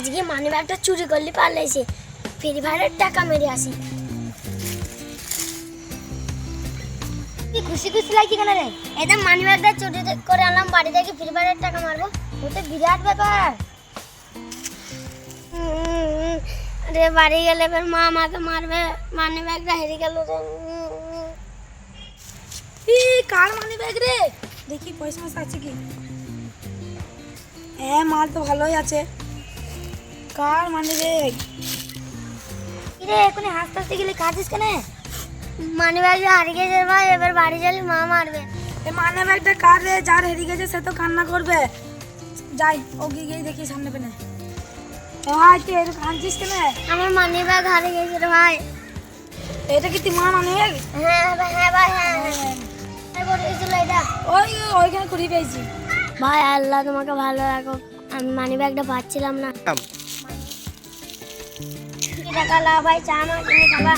আজকে মানি ব্যাগটা চুরি করলে পারলেছে ফ্রি ফায়ারের টাকা মেরে আসি। কি খুশি খুশি লাগছে কেন রে? এটা মানি ব্যাগটা চুরি করে আনলাম বাড়ি থেকে ফ্রি ফায়ারের টাকা মারবো। ওটা বিরাট ব্যাপার। রে বাড়ি গেলে এবার মা আমাকে মারবে মানি ব্যাগটা হেরে গেল কার মানি ব্যাগ রে? দেখি পয়সা আছে কি? হ্যাঁ মাল তো ভালোই আছে। কার মানি ব্যাগ কিরে এখন হাসতে হাসতে গেলে কাঁদিস কেন? মানি ব্যাগটা হারিয়ে গেছে ভাই এবার বাড়ি গেলে মা মারবে। এই মানি ব্যাগটা কার রে? যার হেরিয়ে গেছে সে তো কান্না করবে। যাই ও গিয়ে গিয়ে দেখি সামনে পেনে। এ ভাই তুই একটু কাঁদছিস কেন? আমার মানি ব্যাগ হারিয়ে গেছে রে ভাই। এটা কি তোমার মানি? ব্যাগ হ্যাঁ ভাই হ্যাঁ ভাই হ্যাঁ হ্যাঁ। এসেছিল এটা। ওই ওইখানে কুড়িয়ে পেয়েছি। ভাই আল্লাহ তোমাকে ভালো রাখো আমি মানি ব্যাগটা পাচ্ছিলাম না। কি টাকা লাও ভাই চা আমার কিনে খাবা